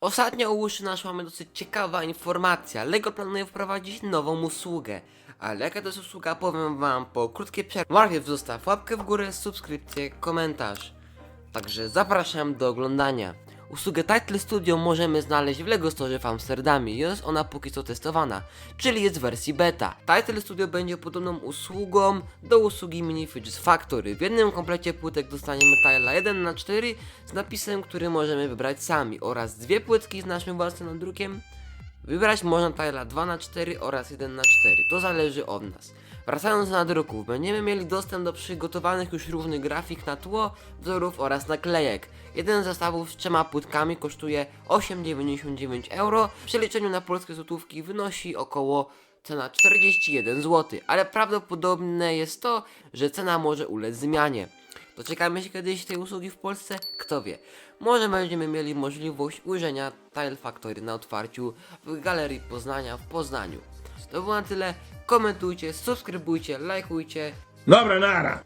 Ostatnio u uszy naszła mamy dosyć ciekawa informacja. LEGO planuje wprowadzić nową usługę. Ale jaka to jest usługa powiem wam po krótkiej przerwie. Najpierw zostaw łapkę w górę, subskrypcję, komentarz. Także zapraszam do oglądania. Usługę Title Studio możemy znaleźć w LEGO Store w Amsterdamie i jest ona póki co testowana, czyli jest w wersji beta. Title Studio będzie podobną usługą do usługi Mini Fidget Factory. W jednym komplecie płytek dostaniemy tile 1 na 4 z napisem, który możemy wybrać sami oraz dwie płytki z naszym własnym drukiem. Wybrać można tile 2 na 4 oraz 1 na 4 to zależy od nas. Wracając do nadruków, będziemy mieli dostęp do przygotowanych już różnych grafik na tło, wzorów oraz naklejek. Jeden z zestawów z trzema płytkami kosztuje 8,99 euro, w przeliczeniu na polskie złotówki wynosi około cena 41 zł, ale prawdopodobne jest to, że cena może ulec zmianie. Doczekamy się kiedyś tej usługi w Polsce? Kto wie. Może będziemy mieli możliwość ujrzenia Tile Factory na otwarciu w Galerii Poznania w Poznaniu. To było na tyle. Komentujcie, subskrybujcie, lajkujcie. Dobra, nara.